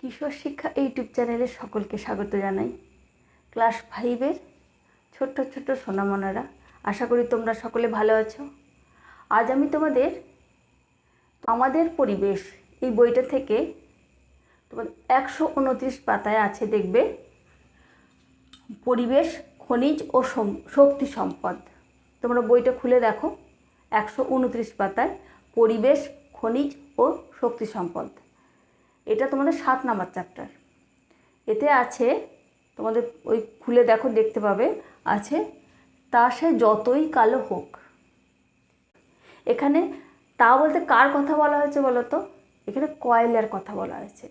কিশোর শিক্ষা ইউটিউব চ্যানেলে সকলকে স্বাগত জানাই। ক্লাস ফাইভের ছোট্ট ছোট্ট সোনামনারা, আশা করি তোমরা সকলে ভালো আছো। আজ আমি তোমাদের আমাদের পরিবেশ এই বইটা থেকে তোমার একশো উনত্রিশ পাতায় আছে দেখবে। পরিবেশ, খনিজ ও শক্তি সম্পদ। তোমরা বইটা খুলে দেখো। একশো উনত্রিশ পাতায় পরিবেশ, খনিজ ও শক্তি সম্পদ। এটা তোমাদের সাত নাম্বার চ্যাপ্টার এতে আছে, তোমাদের ওই খুলে দেখো, দেখতে পাবে, আছে, তা সে যতই কালো হোক। এখানে তা বলতে কার কথা বলা হয়েছে বলো তো? এখানে কয়লার কথা বলা হয়েছে।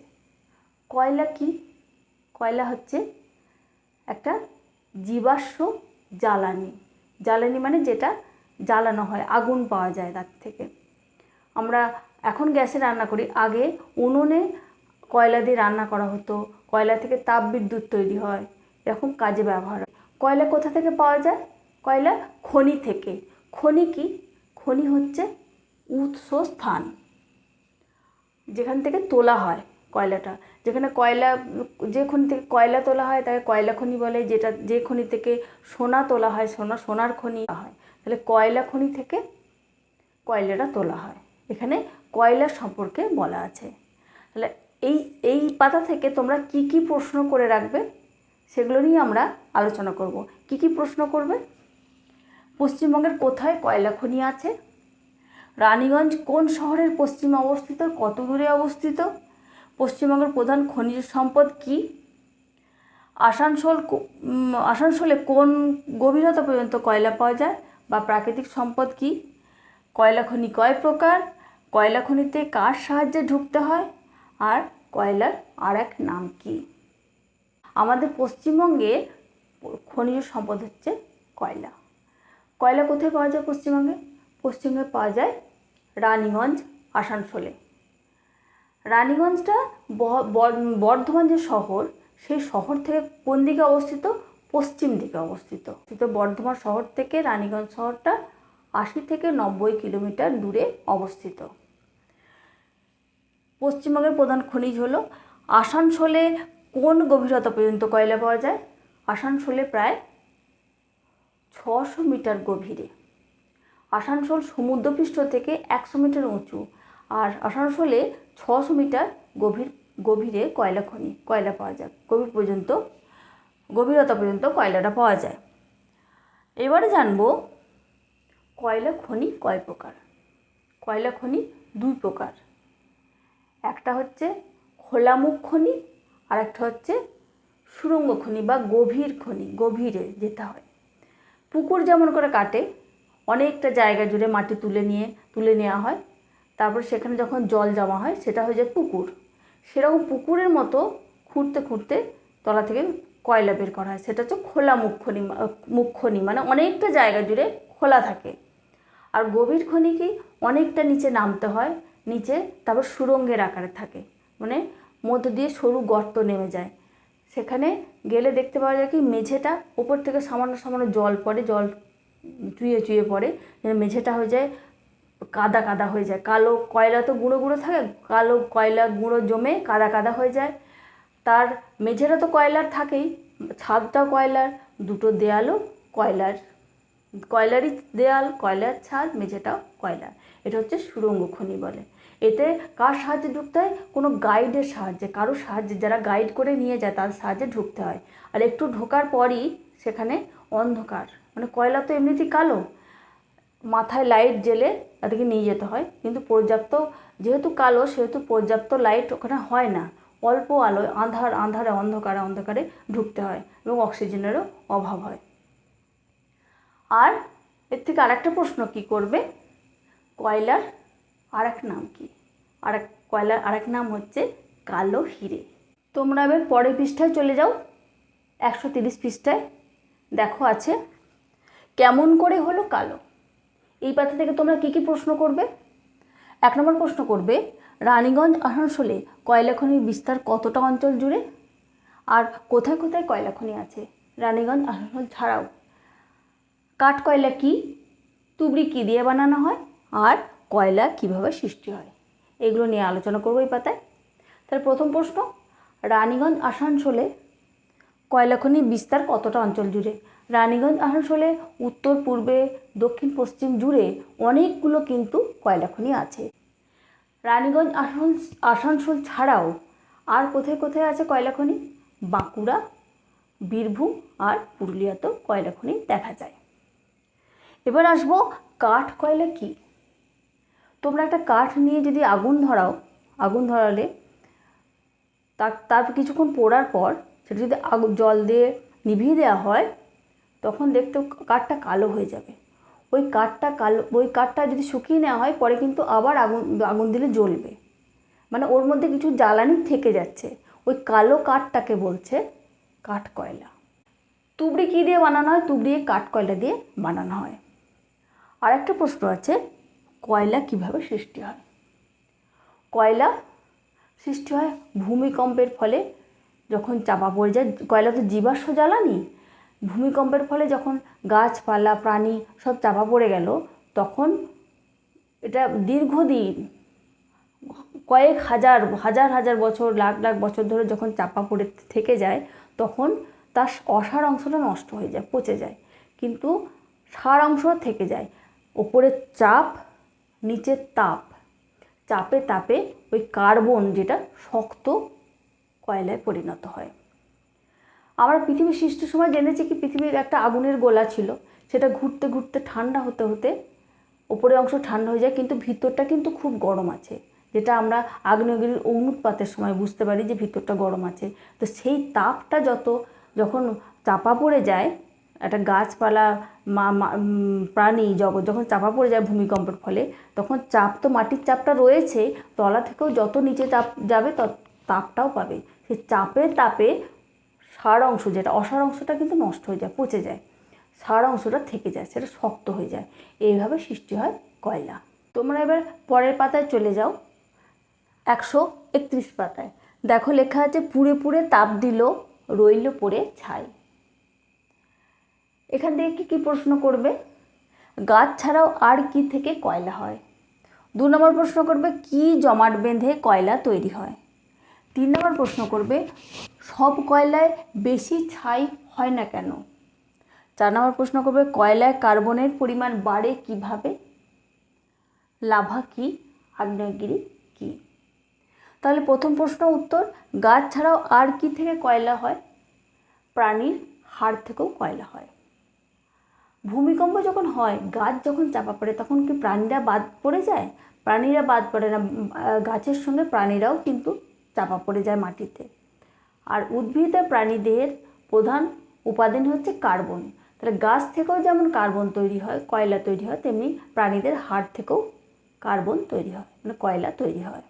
কয়লা কি? কয়লা হচ্ছে একটা জীবাশ্ম জ্বালানি। জ্বালানি মানে যেটা জ্বালানো হয়, আগুন পাওয়া যায় তার থেকে। আমরা এখন গ্যাসে রান্না করি। আগে উনুনে কয়লা দিয়ে রান্না করা হতো, কয়লা থেকে তাপবিদ্যুৎ তৈরি হয়, এরকম কাজে ব্যবহার হয়। কয়লা কোথা থেকে পাওয়া যায়? কয়লা খনি থেকে। খনি কি? খনি হচ্ছে উৎস স্থান যেখান থেকে তোলা হয় কয়লাটা। যেখানে কয়লা, যে খনি থেকে কয়লা তোলা হয় তাকে কয়লা খনি বলে, যেটা, যে খনি থেকে সোনা তোলা হয়, সোনা, সোনার খনি হয়। তাহলে কয়লা খনি থেকে কয়লাটা তোলা হয়। এখানে কয়লা সম্পর্কে বলা আছে। তাহলে এই এই পাতা থেকে তোমরা কি কি প্রশ্ন করে রাখবে সেগুলো নিয়ে আমরা আলোচনা করব। কি কি প্রশ্ন করবে? পশ্চিমবঙ্গের কোথায় কয়লা খনি আছে? রানীগঞ্জ কোন শহরের পশ্চিমে অবস্থিত? কত দূরে অবস্থিত? পশ্চিমবঙ্গের প্রধান খনিজ সম্পদ কি? আসানসোল আসানসোলে কোন গভীরতা পর্যন্ত কয়লা পাওয়া যায় বা প্রাকৃতিক সম্পদ কি? কয়লা খনি কয় প্রকার? কয়লা খনিতে কার সাহায্যে ঢুকতে হয়? আর কয়লার আর এক নাম কি? আমাদের পশ্চিমবঙ্গে খনিজ সম্পদ হচ্ছে কয়লা। কয়লা কোথায় পাওয়া যায় পশ্চিমবঙ্গে? পশ্চিমবঙ্গে পাওয়া যায় রানীগঞ্জ, আসানসোলে। রানীগঞ্জটা বর্ধমান যে শহর, সেই শহর থেকে কোন দিকে অবস্থিত? পশ্চিম দিকে অবস্থিত। তো বর্ধমান শহর থেকে রানীগঞ্জ শহরটা আশি থেকে নব্বই কিলোমিটার দূরে অবস্থিত। পশ্চিমবঙ্গের প্রধান খনিজ হলো। আসানসোলে কোন গভীরতা পর্যন্ত কয়লা পাওয়া যায়? আসানসোলে প্রায় ছশো মিটার গভীরে। আসানসোল সমুদ্রপৃষ্ঠ থেকে একশো মিটার উঁচু আর আসানসোলে ছশো মিটার গভীর, গভীরে কয়লা খনি, কয়লা পাওয়া যায়। গভীর পর্যন্ত, গভীরতা পর্যন্ত কয়লাটা পাওয়া যায়। এবারে জানব কয়লা খনি কয় প্রকার? কয়লা খনি দুই প্রকার। একটা হচ্ছে খোলামুখ খনি আর একটা হচ্ছে সুড়ঙ্গ খনি বা গভীর খনি, গভীরে যেতে হয়। পুকুর যেমন করে কাটে, অনেকটা জায়গা জুড়ে মাটি তুলে নিয়ে, তুলে নেওয়া হয়। তারপর সেখানে যখন জল জমা হয়, সেটা হয়ে যায় পুকুর। সেরকম পুকুরের মতো খুঁড়তে খুঁড়তে তলা থেকে কয়লা বের করা হয়। সেটা হচ্ছে খোলা মুখখনি মুখখনি মানে অনেকটা জায়গা জুড়ে খোলা থাকে। আর গভীর খনি কি অনেকটা নিচে নামতে হয় নিচে, তারপর সুরঙ্গের আকারে থাকে। মানে মধ্য দিয়ে সরু গর্ত নেমে যায়। সেখানে গেলে দেখতে পাওয়া যায় কি, মেঝেটা ওপর থেকে সামান্য সামান্য জল পড়ে, জল চুয়ে চুয়ে পড়ে। মেঝেটা হয়ে যায়, কাদা কাদা হয়ে যায়। কালো কয়লা তো গুঁড়ো গুঁড়ো থাকে, কালো কয়লা গুঁড়ো জমে কাদা কাদা হয়ে যায়। তার মেঝেটা তো কয়লার থাকেই, ছাদটাও কয়লার, দুটো দেয়ালও কয়লার। কয়লারই দেয়াল, কয়লার ছাদ, মেঝেটাও কয়লার। এটা হচ্ছে সুরঙ্গ খনি বলে। এতে কার সাহায্যে ঢুকতে হয়? কোনো গাইডের সাহায্যে। কারও সাহায্যে। যারা গাইড করে নিয়ে যায়, তার সাহায্যে ঢুকতে হয়। আর একটু ঢোকার পরই সেখানে অন্ধকার। মানে কয়লা তো এমনিতেই কালো। মাথায় লাইট জেলে তাদেরকে নিয়ে যেতে হয়। কিন্তু পর্যাপ্ত, যেহেতু কালো, সেহেতু পর্যাপ্ত লাইট ওখানে হয় না। অল্প আলোয় আন্ধার, আন্ধারে অন্ধকারে অন্ধকারে ঢুকতে হয় এবং অক্সিজেনেরও অভাব হয়। আর এর থেকে আরেকটা প্রশ্ন কি করবে? কয়লার আরেক নাম কি? আরেক কয়লার আরেক নাম হচ্ছে কালো হিরে। তোমরা এবার পরের পৃষ্ঠায় চলে যাও। একশো তিরিশ পৃষ্ঠায় দেখো আছে, কেমন করে হলো কালো? এই পাতা থেকে তোমরা কি কি প্রশ্ন করবে? এক নম্বর প্রশ্ন করবে, রানীগঞ্জ, আসানসোলে কয়লা খনির বিস্তার কতটা অঞ্চল জুড়ে? আর কোথায় কোথায় কয়লা খনি আছে? রানীগঞ্জ, আসানসোল ছাড়াও। কাঠ কয়লা কি? তুবড়ি কী দিয়ে বানানো হয়? আর কয়লা কীভাবে সৃষ্টি হয়? এগুলো নিয়ে আলোচনা করব এই পাতায়। তাহলে প্রথম প্রশ্ন, রানীগঞ্জ, আসানসোলে কয়লা কয়লাখনি বিস্তার কতটা অঞ্চল জুড়ে? রানীগঞ্জ, আসানসোলে উত্তর, পূর্বে, দক্ষিণ, পশ্চিম জুড়ে অনেকগুলো কিন্তু কয়লাখনি আছে। রানীগঞ্জ আসান আসানসোল ছাড়াও আর কোথায় কোথায় আছে কয়লাখনি বাঁকুড়া, বীরভূম আর পুরুলিয়াতেও কয়লাখনি দেখা যায়। এবার আসব কাঠ কয়লা কী? তোমরা একটা কাঠ নিয়ে যদি আগুন ধরাও, আগুন ধরালে তার তারপর কিছুক্ষণ পোড়ার পর সেটা যদি আগুন জল দিয়ে নিভিয়ে দেওয়া হয়, তখন দেখতে কাঠটা কালো হয়ে যাবে। ওই কাঠটা কালো, ওই কাঠটা যদি শুকিয়ে নেওয়া হয়, পরে কিন্তু আবার আগুন আগুন দিলে জ্বলবে। মানে ওর মধ্যে কিছু জ্বালানি থেকে যাচ্ছে। ওই কালো কাঠটাকে বলছে কাঠ কয়লা। তুবড়ি কী দিয়ে বানানো হয়? তুবড়ি কাঠ কয়লা দিয়ে বানানো হয়। আর একটা প্রশ্ন আছে কয়লা কীভাবে সৃষ্টি হয়? কয়লা সৃষ্টি হয় ভূমিকম্পের ফলে যখন চাপা পড়ে যায়, কয়লা তো জীবাশ্ম জ্বালানি। ভূমিকম্পের ফলে যখন গাছপালা, প্রাণী সব চাপা পড়ে গেল, তখন এটা দীর্ঘদিন, কয়েক হাজার হাজার হাজার বছর, লাখ লাখ বছর ধরে যখন চাপা পড়ে থেকে যায়, তখন তার অসার অংশটা নষ্ট হয়ে যায়, পচে যায়। কিন্তু সার অংশ থেকে যায়। ওপরের চাপ নিচের তাপ, চাপে তাপে ওই কার্বন যেটা শক্ত কয়লায় পরিণত হয়। আমরা পৃথিবী সৃষ্টির সময় জেনেছি কি পৃথিবীর একটা আগুনের গোলা ছিল, সেটা ঘুরতে ঘুরতে ঠান্ডা হতে হতে ওপরের অংশ ঠান্ডা হয়ে যায়, কিন্তু ভিতরটা কিন্তু খুব গরম আছে। যেটা আমরা আগ্নেয়গিরির অগ্নুৎপাতের সময় বুঝতে পারি যে ভিতরটা গরম আছে। তো সেই তাপটা যত যখন চাপা পড়ে যায় একটা গাছপালা প্রাণী জগৎ যখন চাপা পড়ে যায় ভূমিকম্পের ফলে, তখন চাপ তো মাটির চাপটা রয়েছে, তলা থেকেও যত নিচে চাপ যাবে তত তাপটাও পাবে। সেই চাপের তাপে সার অংশ যেটা অসার অংশটা কিন্তু নষ্ট হয়ে যায়, পচে যায়। সার অংশটা থেকে যায়, সেটা শক্ত হয়ে যায়। এইভাবে সৃষ্টি হয় কয়লা। তোমরা এবার পরের পাতায় চলে যাও। একশো একত্রিশ পাতায়। দেখো লেখা আছে, পুড়ে পুড়ে তাপ দিল, রইল পড়ে ছাই। এখান থেকে কী কী প্রশ্ন করবে? গাছ ছাড়াও আর কি থেকে কয়লা হয়? দু নম্বর প্রশ্ন করবে, কি জমাট বেঁধে কয়লা তৈরি হয়? তিন নম্বর প্রশ্ন করবে, সব কয়লায় বেশি ছাই হয় না কেন? চার নম্বর প্রশ্ন করবে, কয়লায় কার্বনের পরিমাণ বাড়ে কীভাবে? লাভা কি, আগ্নেয়গিরি কি? তাহলে প্রথম প্রশ্ন উত্তর, গাছ ছাড়াও আর কি থেকে কয়লা হয়? প্রাণীর হাড় থেকেও কয়লা হয়। ভূমিকম্প যখন হয়, গাছ যখন চাপা পড়ে, তখন কি প্রাণীরা বাদ পড়ে যায়? প্রাণীরা বাদ পড়ে না। গাছের সঙ্গে প্রাণীরাও কিন্তু চাপা পড়ে যায় মাটিতে। আর উদ্ভিদ আর প্রাণীদের প্রধান উপাদান হচ্ছে কার্বন। তাহলে গাছ থেকেও যেমন কার্বন তৈরি হয়, কয়লা তৈরি হয়, তেমনি প্রাণীদের হাড় থেকেও কার্বন তৈরি হয় মানে কয়লা তৈরি হয়।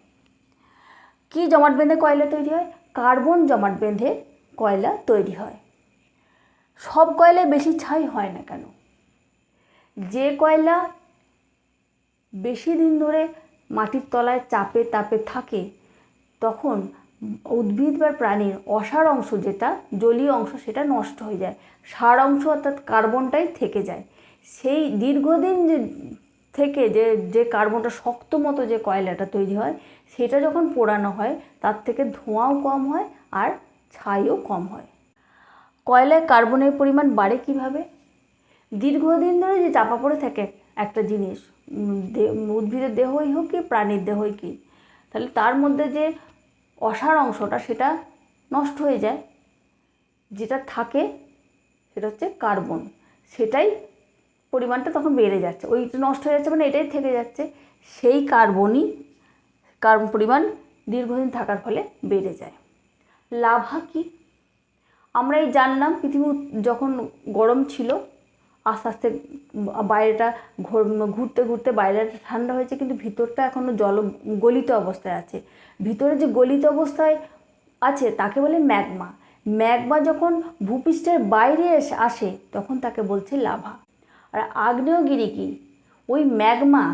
কি জমাট বেঁধে কয়লা তৈরি হয়? কার্বন জমাট বেঁধে কয়লা তৈরি হয়। সব কয়লায় বেশি ছাই হয় না কেন? যে কয়লা বেশি দিন ধরে মাটির তলায় চাপে তাপে থাকে, তখন উদ্ভিদ বা প্রাণীর অসার অংশ যেটা, জলীয় অংশ সেটা নষ্ট হয়ে যায়। সার অংশ অর্থাৎ কার্বনটাই থেকে যায়। সেই দীর্ঘদিন যে থেকে যে যে কার্বনটা শক্ত মতো যে কয়লাটা তৈরি হয়, সেটা যখন পোড়ানো হয়, তার থেকে ধোঁয়াও কম হয় আর ছাইও কম হয়। কয়লায় কার্বনের পরিমাণ বাড়ে কীভাবে? দীর্ঘদিন ধরে যে চাপা পড়ে থাকে একটা জিনিস উদ্ভিদের দেহই হোক কি, প্রাণীর দেহই কি, তাহলে তার মধ্যে যে অসার অংশটা সেটা নষ্ট হয়ে যায়। যেটা থাকে সেটা হচ্ছে কার্বন। সেটাই পরিমাণটা তখন বেড়ে যাচ্ছে। ওইটা নষ্ট হয়ে যাচ্ছে মানে এটাই থেকে যাচ্ছে। সেই কার্বনই, কার্বন পরিমাণ দীর্ঘদিন থাকার ফলে বেড়ে যায়। লাভা কি? আমরা এই জানলাম পৃথিবী যখন গরম ছিল আস্তে আস্তে বাইরেটা ঘুরতে ঘুরতে বাইরেটা ঠান্ডা হয়েছে, কিন্তু ভিতরটা এখনও জল, গলিত অবস্থায় আছে। ভিতরে যে গলিত অবস্থায় আছে, তাকে বলে ম্যাগমা। ম্যাগমা যখন ভূপৃষ্ঠের বাইরে এসে আসে, তখন তাকে বলছে লাভা। আর আগ্নেয়গিরি কি? ওই ম্যাগমা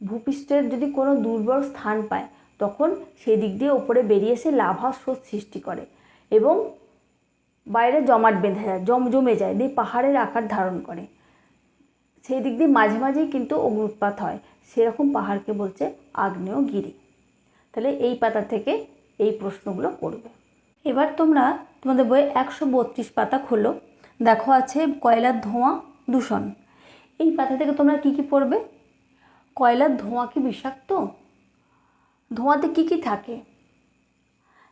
ভূপৃষ্ঠের যদি কোনো দুর্বল স্থান পায়, তখন সেই দিক দিয়ে ওপরে বেরিয়ে এসে লাভা স্রোত সৃষ্টি করে এবং বাইরে জমাট বেঁধে যায়, জম, জমে যায়, দিয়ে পাহাড়ের আকার ধারণ করে। সেই দিক দিয়ে মাঝে মাঝেই কিন্তু অগ্নুৎপাত হয়। সেরকম পাহাড়কে বলছে আগ্নেয়গিরি। তাহলে এই পাতা থেকে এই প্রশ্নগুলো করবে। এবার তোমরা তোমাদের বইয়ে একশো বত্রিশ পাতা খোলো। দেখো আছে কয়লার ধোঁয়া দূষণ। এই পাতা থেকে তোমরা কি কি পড়বে? কয়লার ধোঁয়া কি বিষাক্ত? ধোঁয়াতে কি কি থাকে?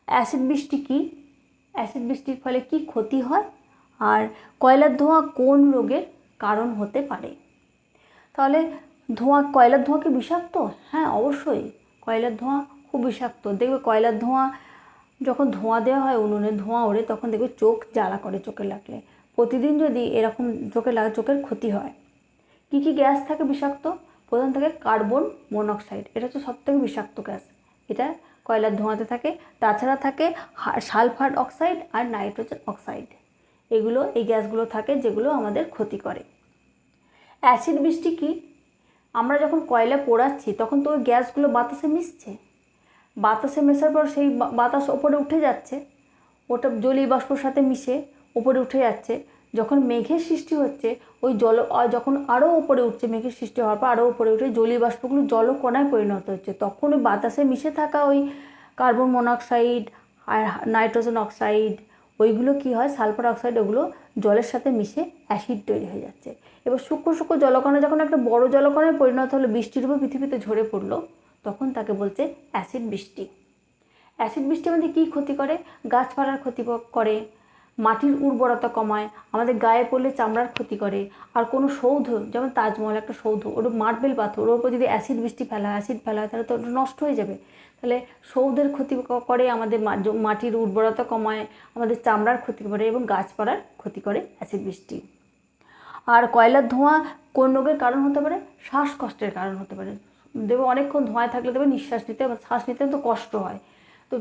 অ্যাসিড বৃষ্টি কি? অ্যাসিড বৃষ্টির ফলে কি ক্ষতি হয়? আর কয়লার ধোঁয়া কোন রোগের কারণ হতে পারে? তাহলে ধোঁয়া, কয়লার ধোঁয়া কি বিষাক্ত? হ্যাঁ অবশ্যই। কয়লার ধোঁয়া খুব বিষাক্ত। দেখবে কয়লার ধোঁয়া যখন ধোঁয়া দেওয়া হয়, উনুনে ধোঁয়া ওড়ে, তখন দেখবে চোখ জ্বালা করে চোখে লাগলে। প্রতিদিন যদি এরকম চোখে লাগে, চোখের ক্ষতি হয়, কী কী গ্যাস থাকে বিষাক্ত? প্রধান থাকে কার্বন মনোক্সাইড। এটা হচ্ছে সবথেকে বিষাক্ত গ্যাস। এটা কয়লার ধোঁয়াতে থাকে। তাছাড়া থাকে সালফার অক্সাইড আর নাইট্রোজেন অক্সাইড। এগুলো এই গ্যাসগুলো থাকে যেগুলো আমাদের ক্ষতি করে। অ্যাসিড বৃষ্টি কি? আমরা যখন কয়লা পোড়াচ্ছি, তখন তো ওই গ্যাসগুলো বাতাসে মিশছে। বাতাসে মেশার পর সেই বাতাস ওপরে উঠে যাচ্ছে। ওটা জলীয় বাষ্পর সাথে মিশে ওপরে উঠে যাচ্ছে। যখন মেঘের সৃষ্টি হচ্ছে, ওই জল যখন আরও ওপরে উঠছে মেঘের সৃষ্টি হওয়ার পর আরও ওপরে উঠে জলীয় বাষ্পগুলো জলকণায় পরিণত হচ্ছে। তখন ওই বাতাসে মিশে থাকা ওই কার্বন মনোক্সাইড, আর নাইট্রোজেন অক্সাইড, ওইগুলো কি হয়? সালফার অক্সাইড, ওগুলো জলের সাথে মিশে অ্যাসিড তৈরি হয়ে যাচ্ছে। এবার সূক্ষ্ম সূক্ষ্ম জলকণা যখন একটা বড় জলকণায় পরিণত হলো, বৃষ্টির উপর পৃথিবীতে ঝরে পড়ল, তখন তাকে বলছে অ্যাসিড বৃষ্টি। অ্যাসিড বৃষ্টি আমাদের কী ক্ষতি করে? গাছপালার ক্ষতি করে। মাটির উর্বরতা কমায়, আমাদের গায়ে পড়লে চামড়ার ক্ষতি করে। আর কোনো সৌধ, যেমন তাজমহল একটা সৌধ, ওর মার্বেল পাথর, ওর উপর যদি অ্যাসিড বৃষ্টি ফেলা হয়, অ্যাসিড ফেলা হয়, তাহলে তো নষ্ট হয়ে যাবে। তাহলে সৌধের ক্ষতি করে আমাদের মাটির উর্বরতা কমায়, আমাদের চামড়ার ক্ষতি করে এবং গাছপালার ক্ষতি করে অ্যাসিড বৃষ্টি। আর কয়লার ধোঁয়া কোন রোগের কারণ হতে পারে? শ্বাসকষ্টের কারণ হতে পারে। দেখবে অনেকক্ষণ ধোঁয়ায় থাকলে দেবে, নিঃশ্বাস নিতে শ্বাস নিতে তো কষ্ট হয়। তো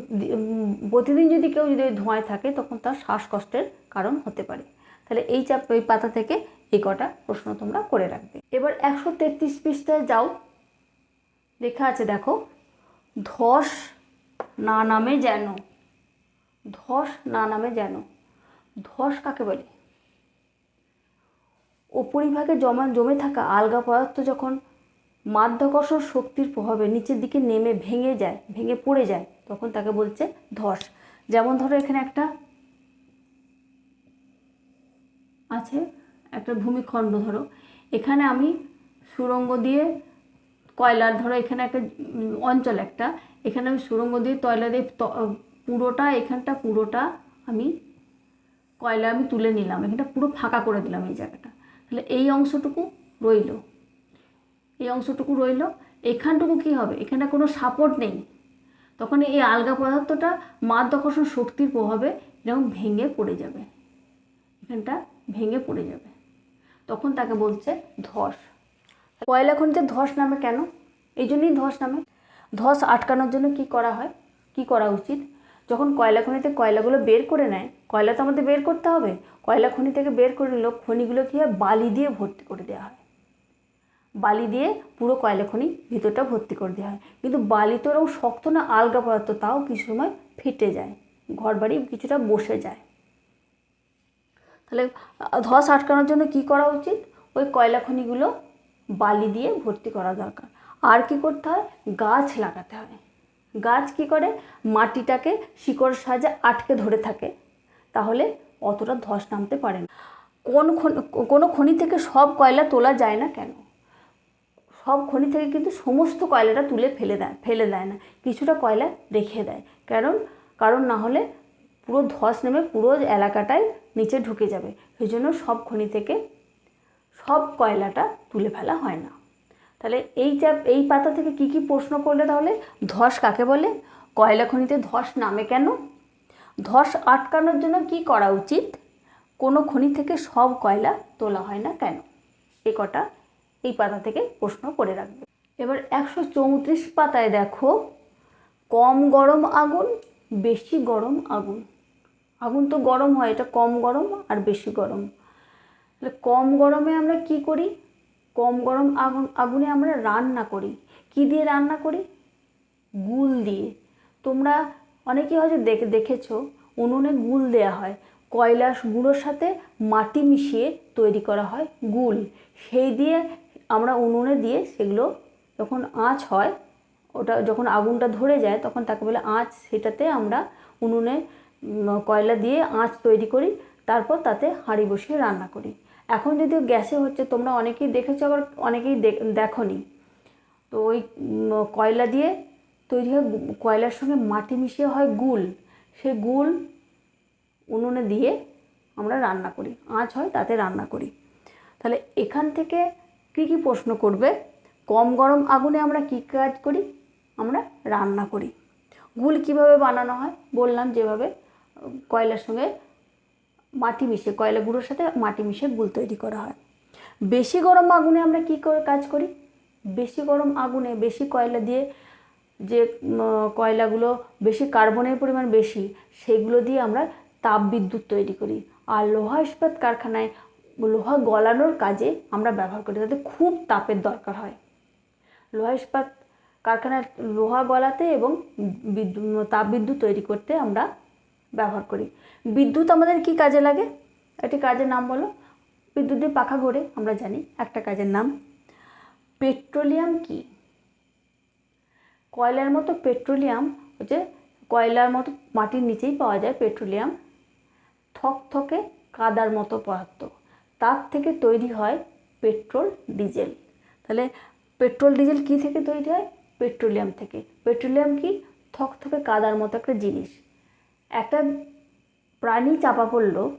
প্রতিদিন যদি কেউ যদি ধোঁয়ায় থাকে, তখন তার শ্বাসকষ্টের কারণ হতে পারে। তাহলে এই চাপ, এই পাতা থেকে এই কটা প্রশ্ন তোমরা করে রাখবে। এবার একশো তেত্রিশ পৃষ্ঠায় যাও। লেখা আছে, দেখো, ধস না নামে যেন, ধস না নামে যেন, ধস কাকে বলে? উপরিভাগে জমা, জমে থাকা আলগা পদার্থ যখন মাধ্যাকর্ষণ শক্তির প্রভাবে নিচের দিকে নেমে ভেঙে যায়, ভেঙে পড়ে যায় তখন তাকে বলছে ধস। যেমন ধরো এখানে একটা আছে, একটা ভূমিখণ্ড ধরো। এখানে আমি সুড়ঙ্গ দিয়ে কয়লার, ধরো এখানে একটা অঞ্চল একটা, এখানে আমি সুড়ঙ্গ দিয়ে তয়লা দিয়ে পুরোটা, এখানটা পুরোটা আমি কয়লা আমি তুলে নিলাম। এখানটা পুরো ফাঁকা করে দিলাম এই জায়গাটা। তাহলে এই অংশটুকু রইল। এই অংশটুকু রইল। এখানটুকু কি হবে? এখানে কোনো সাপোর্ট নেই। তখন এই আলগা পদার্থটা মাধ্যাকর্ষণ শক্তির প্রভাবে এরকম ভেঙে পড়ে যাবে। এখানটা ভেঙে পড়ে যাবে। তখন তাকে বলছে ধস। কয়লা খনিতে ধস নামে কেন? এই জন্যই ধস নামে। ধস আটকানোর জন্য কি করা হয়? কি করা উচিত? যখন কয়লা খনিতে কয়লাগুলো বের করে নেয়, কয়লা তো আমাদের বের করতে হবে। কয়লা খনি থেকে বের করে নিল খনিগুলো কী হয় বালি দিয়ে ভর্তি করে দেওয়া হয়। বালি দিয়ে পুরো কয়লা খনি ভিতরটা ভর্তি করে দেওয়া হয়। কিন্তু বালি তো এরকম শক্ত না আলগা পদার্থ, তাও কিছু সময় ফেটে যায় ঘর বাড়ি কিছুটা বসে যায়। তাহলে ধস আটকানোর জন্য কি করা উচিত? ওই কয়লা খনিগুলো বালি দিয়ে ভর্তি করা দরকার। আর কি করতে হয়? গাছ লাগাতে হয়। গাছ কি করে? মাটিটাকে শিকড়ের সাহায্যে আটকে ধরে থাকে। তাহলে অতটা ধস নামতে পারে না। কোন খনি, কোনো খনি থেকে সব কয়লা তোলা যায় না কেন? সব খনি থেকে কিন্তু সমস্ত কয়লাটা তুলে ফেলে দেয় ফেলে দেয় না, কিছুটা কয়লা রেখে দেয়। কারণ কারণ না হলে পুরো ধস নেমে পুরো এলাকাটায় নিচে ঢুকে যাবে। সেই জন্য সব খনি থেকে সব কয়লাটা তুলে ফেলা হয় না। তাহলে এই চাপ এই পাতা থেকে কি কি প্রশ্ন করলে তাহলে? ধস কাকে বলে? কয়লা খনিতে ধস নামে কেন? ধস আটকানোর জন্য কি করা উচিত? কোনো খনি থেকে সব কয়লা তোলা হয় না কেন? এ কটা এই পাতা থেকে প্রশ্ন করে রাখবে। এবার একশো চৌত্রিশ পাতায় দেখো, কম গরম আগুন, বেশি গরম আগুন। আগুন তো গরম হয়, এটা কম গরম আর বেশি গরম। তাহলে কম গরমে আমরা কি করি? কম গরম আগুন, আগুনে আমরা রান্না করি। কি দিয়ে রান্না করি? গুল দিয়ে। তোমরা অনেকেই হয়তো দেখে, দেখেছ, উনুনে গুল দেয়া হয়। কয়লা গুঁড়োর সাথে মাটি মিশিয়ে তৈরি করা হয় গুল। সেই দিয়ে আমরা উনুনে দিয়ে সেগুলো যখন আঁচ হয়, ওটা যখন আগুনটা ধরে যায়, তখন তাকে বলে আঁচ। সেটাতে আমরা উনুনে কয়লা দিয়ে আঁচ তৈরি করি, তারপর তাতে হাঁড়ি বসিয়ে রান্না করি। এখন যদিও গ্যাসে হচ্ছে, তোমরা অনেকেই দেখেছ, আবার অনেকেই দেখো নি তো ওই কয়লা দিয়ে তৈরি হয়, কয়লার সঙ্গে মাটি মিশিয়ে হয় গুল। সেই গুল উনুনে দিয়ে আমরা রান্না করি। আঁচ হয়, তাতে রান্না করি। তাহলে এখান থেকে কী কী প্রশ্ন করবে? কম গরম আগুনে আমরা কী কাজ করি? আমরা রান্না করি। গুল কীভাবে বানানো হয়? বললাম যেভাবে, কয়লার সঙ্গে মাটি মিশিয়ে, কয়লা গুঁড়োর সাথে মাটি মিশিয়ে গুল তৈরি করা হয়। বেশি গরম আগুনে আমরা কী করে কাজ করি? বেশি গরম আগুনে বেশি কয়লা দিয়ে যে কয়লাগুলো বেশি কার্বনের পরিমাণ বেশি, সেগুলো দিয়ে আমরা তাপবিদ্যুৎ তৈরি করি। আর লোহা ইস্পাত কারখানায় লোহা গলানোর কাজে আমরা ব্যবহার করি, তাতে খুব তাপের দরকার হয়। লোহা ইস্পাত কারখানার লোহা গলাতে এবং বিদ্যুৎ তাপবিদ্যুৎ তৈরি করতে আমরা ব্যবহার করি। বিদ্যুৎ আমাদের কি কাজে লাগে? একটি কাজের নাম বলো। বিদ্যুৎ দিয়ে পাখা ঘোরে, আমরা জানি। একটা কাজের নাম, পেট্রোলিয়াম কি? কয়লার মতো পেট্রোলিয়াম, হচ্ছে কয়লার মতো মাটির নিচেই পাওয়া যায় পেট্রোলিয়াম, থকথকে কাদার মতো পদার্থ। তার থেকে তৈরি হয় পেট্রোল, ডিজেল। তাহলে পেট্রোল, ডিজেল কি থেকে তৈরি হয়? পেট্রোলিয়াম থেকে। পেট্রোলিয়াম কি? থকথকে কাদার মতো একটা জিনিস। একটা প্রাণী চাপা পড়ল,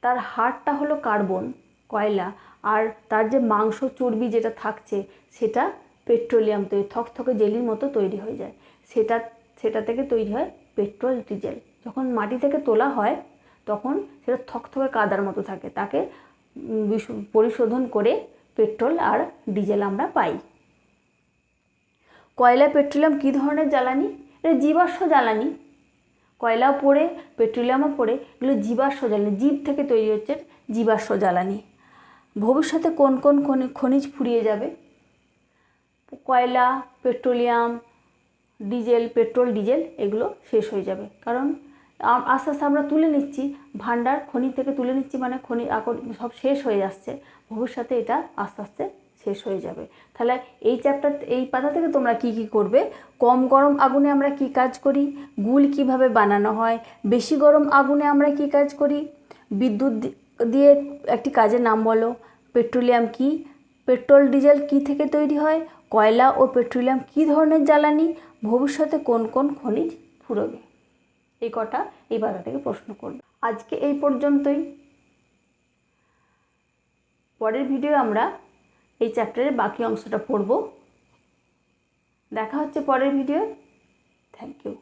তার হাড়টা হলো কার্বন, কয়লা, আর তার যে মাংস, চর্বি যেটা থাকছে, সেটা পেট্রোলিয়াম তৈরি, থকথকে জেলির মতো তৈরি হয়ে যায়। সেটা সেটা থেকে তৈরি হয় পেট্রোল, ডিজেল। যখন মাটি থেকে তোলা হয় তখন সেটা থকথকে কাদার মতো থাকে। তাকে পরিশোধন করে পেট্রোল আর ডিজেল আমরা পাই। কয়লা, পেট্রোলিয়াম কী ধরনের জ্বালানি? এটা জীবাশ্ম জ্বালানি। কয়লাও পড়ে, পেট্রোলিয়ামও পড়ে, এগুলো জীবাশ্ম জ্বালানি, জীব থেকে তৈরি হচ্ছে জীবাশ্ম জ্বালানি। ভবিষ্যতে কোন কোন খনি- খনিজ ফুরিয়ে যাবে? কয়লা, পেট্রোলিয়াম, ডিজেল, পেট্রোল, ডিজেল, এগুলো শেষ হয়ে যাবে। কারণ আস্তে আস্তে আমরা তুলে নিচ্ছি। ভান্ডার খনি থেকে তুলে নিচ্ছি মানে খনি আকর- সব শেষ হয়ে যাচ্ছে। ভবিষ্যতে এটা আস্তে আস্তে শেষ হয়ে যাবে। তাহলে এই চ্যাপ্টার এই পাতা থেকে তোমরা কি কি করবে? কম গরম আগুনে আমরা কি কাজ করি? গুল কীভাবে বানানো হয়? বেশি গরম আগুনে আমরা কি কাজ করি? বিদ্যুৎ দিয়ে একটি কাজের নাম বলো। পেট্রোলিয়াম কি? পেট্রোল, ডিজেল কি থেকে তৈরি হয়? কয়লা ও পেট্রোলিয়াম কি ধরনের জ্বালানি? ভবিষ্যতে কোন কোন খনিজ ফুরবে? এই কটা এই বাধা থেকে প্রশ্ন করবে আজকে এই পর্যন্তই। পরের ভিডিও আমরা এই চ্যাপ্টারের বাকি অংশটা পড়ব। দেখা হচ্ছে পরের ভিডিও থ্যাংক ইউ